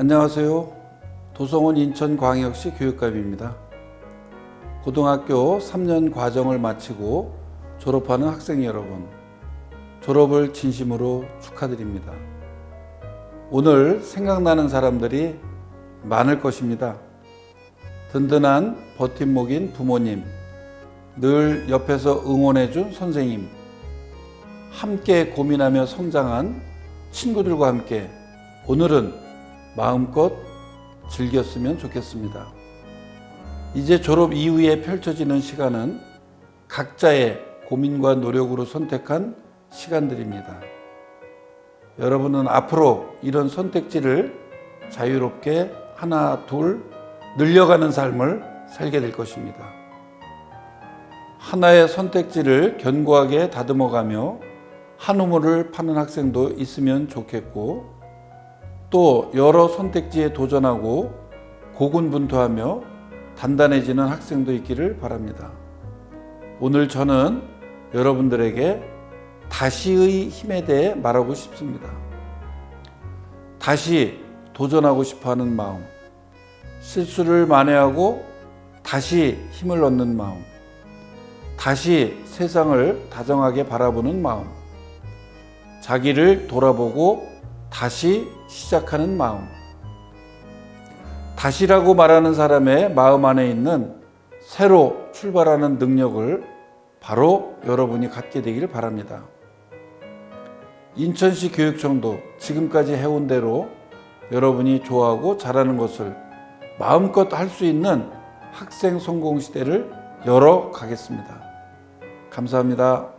안녕하세요. 도성원 인천광역시 교육감입니다. 고등학교 3년 과정을 마치고 졸업하는 학생 여러분, 졸업을 진심으로 축하드립니다. 오늘 생각나는 사람들이 많을 것입니다. 든든한 버팀목인 부모님, 늘 옆에서 응원해준 선생님, 함께 고민하며 성장한 친구들과 함께 오늘은 마음껏 즐겼으면 좋겠습니다. 이제 졸업 이후에 펼쳐지는 시간은 각자의 고민과 노력으로 선택한 시간들입니다. 여러분은 앞으로 이런 선택지를 자유롭게 하나, 둘 늘려가는 삶을 살게 될 것입니다. 하나의 선택지를 견고하게 다듬어가며 한 우물을 파는 학생도 있으면 좋겠고 또 여러 선택지에 도전하고 고군분투하며 단단해지는 학생도 있기를 바랍니다. 오늘 저는 여러분들에게 다시의 힘에 대해 말하고 싶습니다. 다시 도전하고 싶어 하는 마음, 실수를 만회하고 다시 힘을 얻는 마음, 다시 세상을 다정하게 바라보는 마음, 자기를 돌아보고 다시 시작하는 마음. 다시라고 말하는 사람의 마음 안에 있는 새로 출발하는 능력을 바로 여러분이 갖게 되기를 바랍니다. 인천시 교육청도 지금까지 해온 대로 여러분이 좋아하고 잘하는 것을 마음껏 할 수 있는 학생 성공 시대를 열어 가겠습니다. 감사합니다.